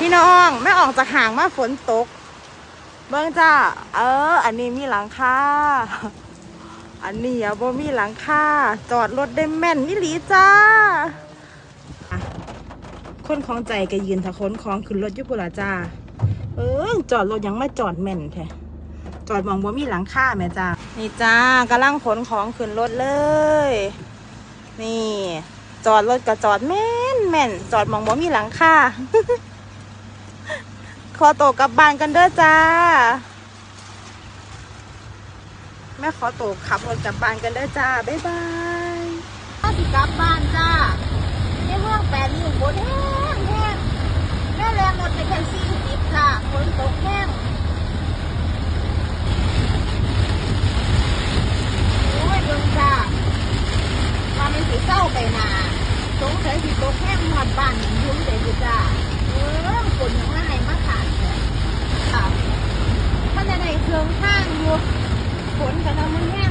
พี่น้องไม่ออกจากห่างมาฝนตก เบิ้งจ้า เออ อันนี้มีหลังคาอันนี้อะบ่มีหลังคาจอดรถได้แม่นนี่หลีจ้าคนของใจก็ยืนถ้าคนของขึ้นรถยุบุละจ้า เออจอดรถยังไม่จอดแม่นแท้จอดมองบ่มีหลังคาแม่จ้านี่จ้ากำลังขนของขึ้นรถเลย นี่ จอดรถก็จอดแม่นแม่นจอดมองบ่มีหลังคา ขอตัวกลับบ้านกันเด้อจ้า แม่ขอตัวขับรถกลับบ้านกันเด้อจ้า บ๊ายบายถ้าสิกลับบ้านจ้าในเมืองแปดริ้วฝนแห้งแห้งแม่แรงรถไปแค่สี่สิบจ้าฝนตกแห้งโอ้ยเบิ่งจ้าว่ามันสิเศร้าไปหนาสงสัยสิตกแห้งหอดบ้านอย่างยุ่งเลยสิจ้าเออฝนยังไงมาขาดเนี่ยอะมันจะได้ เครื่องข้างอยู่ฝนกำลังมันแห้ง